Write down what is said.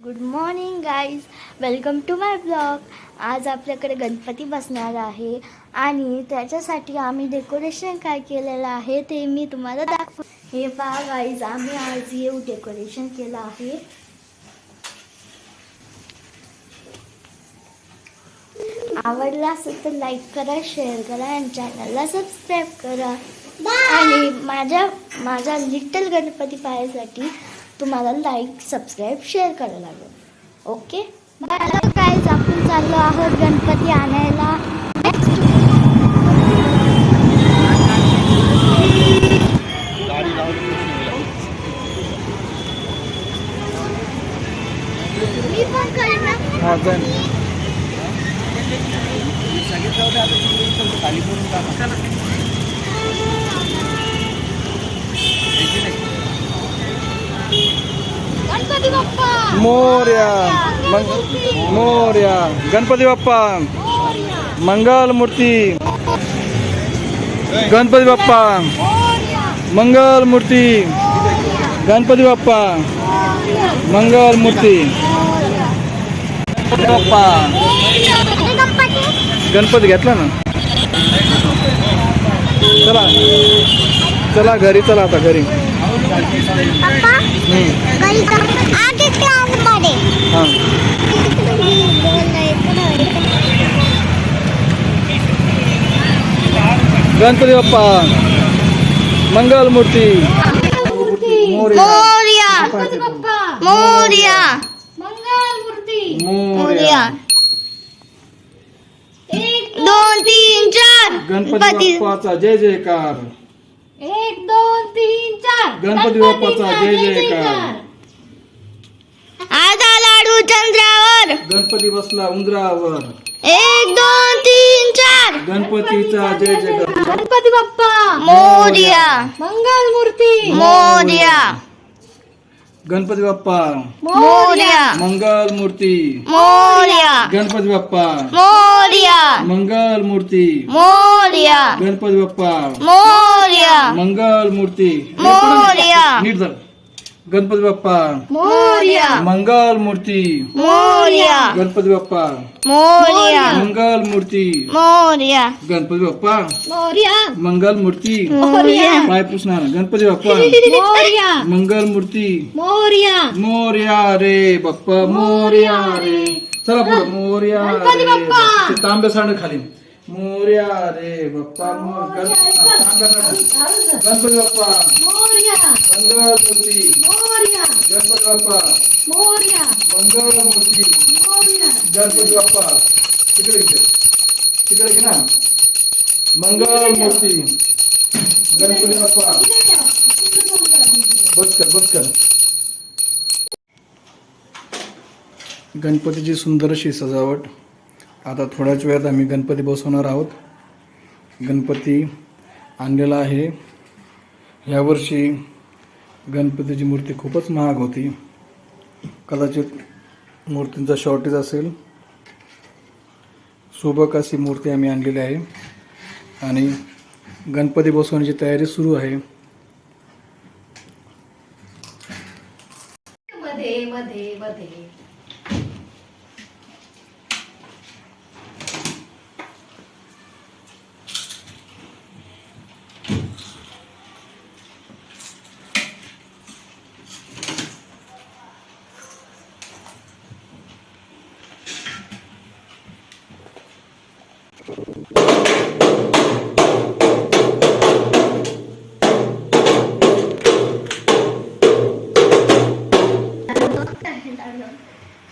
Good morning guys welcome to my blog आज आपल्याकडे गणपती बसणार आहे आणि त्याच्यासाठी आम्ही डेकोरेशन काय केलेलं आहे ते मी तुम्हाला दाखव हे पहा गाईज आम्ही आज येऊ डेकोरेशन केलं आहे. आवडला असेल तर लाईक करा शेअर करा आणि चॅनलला सबस्क्राईब करा. आणि माझ्या माझा लिटल गणपती पाहायसाठी तुम्हाला लाईक सबस्क्राईब शेअर करायला लागेल. ओके हॅलो गाईज आपण चाललो आहोत गणपती आणायला. मोर्या मंग मोर्या. गणपती बाप्पा मंगल मूर्ती. गणपती बाप्पा मंगल मूर्ती. गणपती बाप्पा मंगल मूर्ती. बाप्पा. गणपती घेतला ना? चला. चला घरी चला आता घरी. गणपती बाप्पा मंगल मूर्ती मोर्या. मोर्या. मोर्या. दोन तीन चार. गणपती बाप्पाचा जय जयकार. एक दोन तीन चार. गणपती बाप्पाचा जय जयकार. चंद्रावर. गणपती बसला उंदरावर. एक दोन तीन चार. गणपतीचा जय जयकार गणपती बाप्पा. मोर्या. मंगल मूर्ती मोर्या. गणपती बाप्पा. मोर्या. मंगल मूर्ती मोर्या. गणपती बाप्पा. मोर्या. मंगल मूर्ती मोर्या. गणपती बाप्पा. मोर्या. मंगल मूर्ती मोरया. नीट धर गणपती बाप्पा. मोर्या. मंगल मूर्ती. मोर्या. गणपती बाप्पा. मोर्या. मंगल मूर्ती. मोर्या. गणपती बाप्पा. मोर्या. मंगल मूर्ती. मोर्या. पाय पुसणार. गणपती बाप्पा. मोर्या. मंगल मूर्ती. मोर्या. मोर्या रे बाप्पा. मोर्या रे. चला पुढे. मोर्या गणपती रे. बाप्पा. ते तांब्या सांड खाली. मोर्या रे बाप्पा. मोर गण- तांब्या सांड. गणपती बाप्पा. मोर्या. मंगल मूर्ती मोर्या. गणपती बाप्पा मोर्या. मंगल मूर्ती मोर्या. गणपती बाप्पा तिकडे घे. तिकडे घे ना. मंगल मूर्ती गणपती बाप्पा बस कर बस कर. गणपतीची सुंदर अशी सजावट. आता थोड्याच वेळात आम्ही गणपती बसवणार आहोत. गणपती आणलेला आहे. यावर्षी गणपतीची मूर्ती खूपच महाग होती. कदाचित मूर्तींचा शॉर्टेज असेल. सुबक अशी मूर्ती आम्ही आणलेली आहे. आणि गणपती बसवण्याची तयारी सुरू आहे.